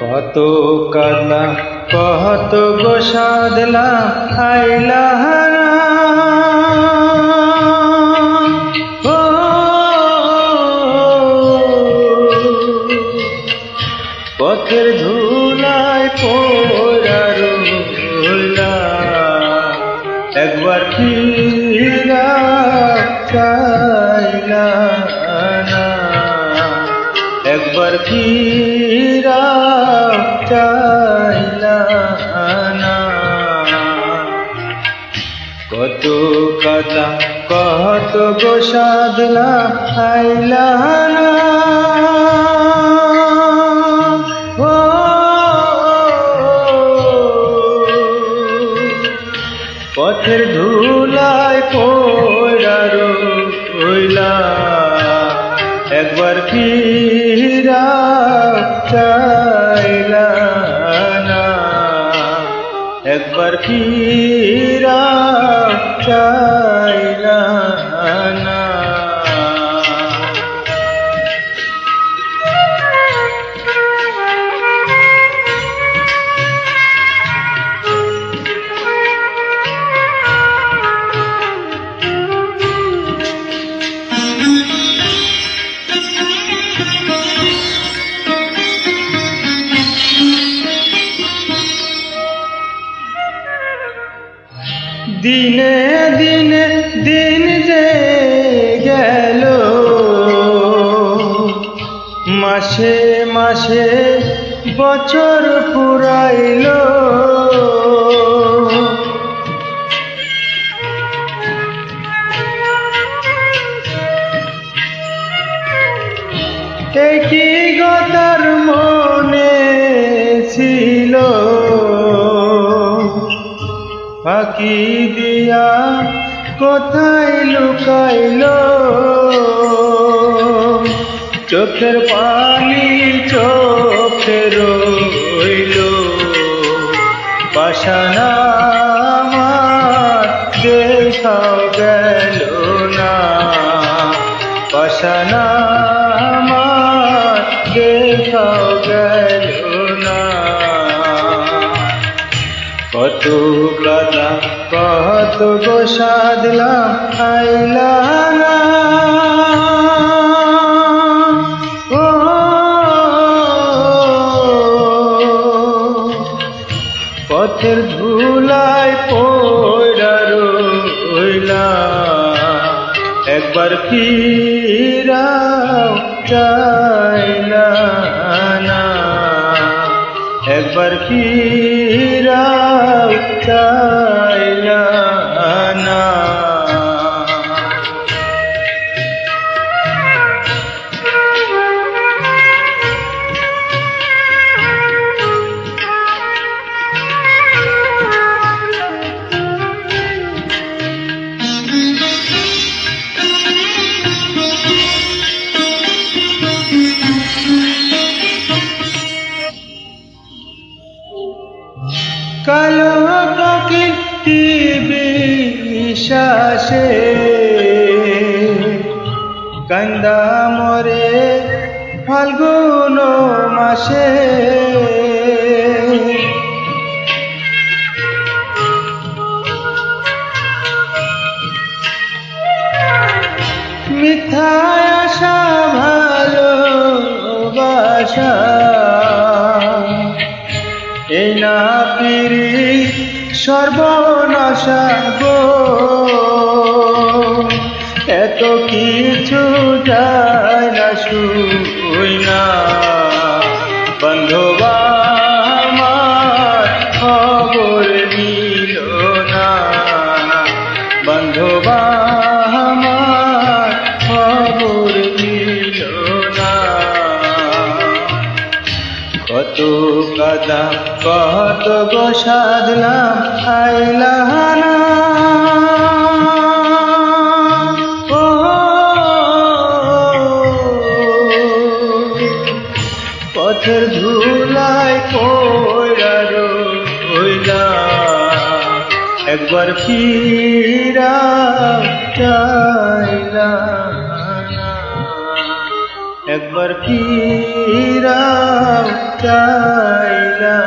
কত কালা কত গো সাদলা আইলা পথের ধুলায় পোড়ার একবার ফিরা চাইলা একবার ফিরা চাইলা কথা কত গো সাধলা আইলা পথের ধুলায় পোড়ার হইলা একবার ফিরা না। একবার ফিরা চাইলা দিনে দিনে দিন যে গেল। মাসে মাসে বছর পুরাইল। একই গতার মনে? ফাঁকি দিয়া কোথায় লুকাইল? চোখের পানি চোখে রইল। পাশানা দেখাও গেল না। পাশানা দেখাও গেল কত কথা কত গো সাধলা আইলা পথের ধুলায় পড়ার হইলা একবার ফিরাও চাইলা না। একবার ফিরাও চাইলা না। প্রকৃতি বিশ্বাসে কান্দা মরে ফাল্গুন মাসে। মিথ্যায় আশা ভালোবাসা এই না পিরি সর্বনাশা গো। এত কিছু যায় না শুই কত কাদা কত গো সাধলাম আইলাহানা। পথের ধুলায় কইরা রইলা একবার ফিরা চাইলা। একবার ফিরা চাইলা